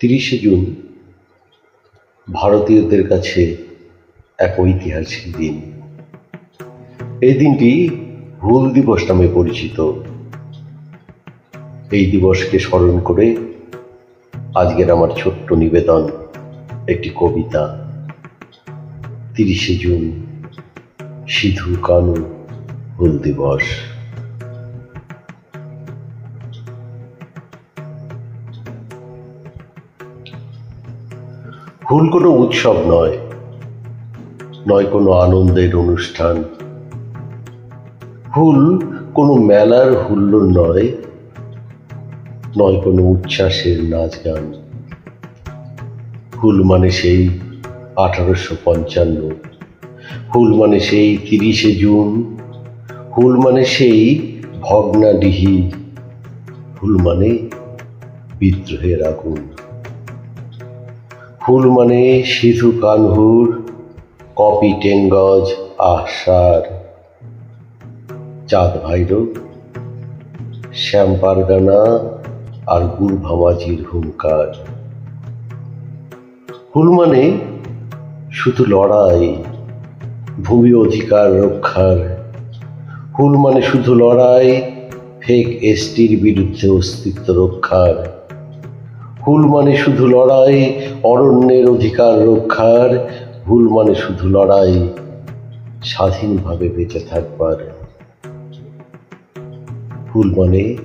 তিরিশে জুন ভারতীয়দের কাছে এক ঐতিহাসিক দিন। এই দিনটি হুল দিবস নামে পরিচিত। এই দিবসকে স্মরণ করে আজকের আমার ছোট্ট নিবেদন একটি কবিতা। তিরিশে জুন সিধু কানু হুল দিবস। হুল কোনো উৎসব নয় নয় কোনো আনন্দের অনুষ্ঠান। হুল কোনো মেলার হুল্লোড় নয় নয় কোনো উচ্ছ্বাসের নাচ গান। হুল মানে সেই আঠারোশো পঞ্চান্ন হুল মানে সেই তিরিশে জুন হুল মানে সেই ভগ্নাডিহি হুল মানে বিদ্রোহের আগুন। হুল মানে সিধু কানহুর, কপি টেঙ্গজ আহসার চাঁদ ভাইরব শ্যাম পারগানা আর গুল ভামাজির হুঙ্কার। হুল মানে শুধু লড়াই, ভূমি অধিকার রক্ষার। হুল মানে শুধু লড়াই ফেক এসটির বিরুদ্ধে অস্তিত্ব রক্ষার। হুল মানে শুধু লড়াই, অরণ্যের অধিকার রক্ষার হুল মানে শুধু লড়াই, স্বাধীনভাবে বেঁচে থাকবার। হুল মানে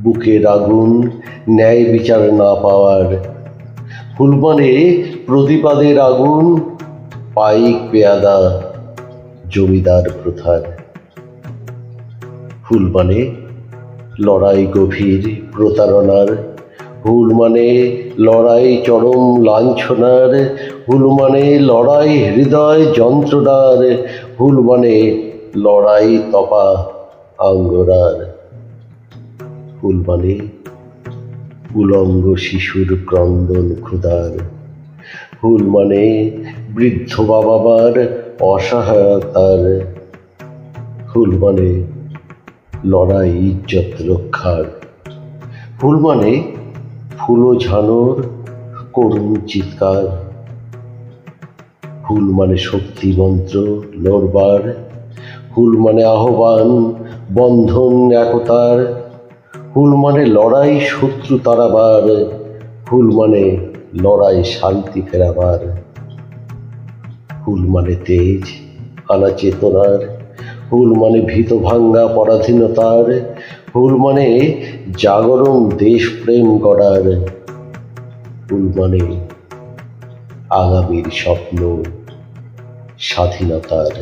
বুকের আগুন, ন্যায় বিচার না পাওয়ার। হুল মানে প্রতিবাদের আগুন, পাইক পেয়াদা, জমিদার প্রথার। হুল মানে লড়াই গভীর প্রতারণার হুল মানে লড়াই চরম লাঞ্ছনার, হুল মানে লড়াই হৃদয় যন্ত্রণার, হুল মানে লড়াই তপা আঙ্গরার। হুল মানে উলঙ্গ শিশুর ক্রন্দন ক্ষুধার। হুল মানে বৃদ্ধ বাবার অসহায়তার। হুল মানে লড়াই ইজ্জত রক্ষার। ফুল মানে ফুলো ঝানোর করুণ চিৎকার। ফুল মানে শক্তি মন্ত্র, লড়বার। ফুল মানে আহ্বান, বন্ধন, একতার। ফুল মানে লড়াই, শত্রু তারাবার ফুল মানে লড়াই, শান্তি ফেরাবার। ফুল মানে তেজ, আনা চেতনার। ফুল মানে ভীত ভাঙ্গা পরাধীনতার। ফুল মানে জাগরণ দেশপ্রেম গড়ার ফুল মানে আগামীর স্বপ্ন স্বাধীনতার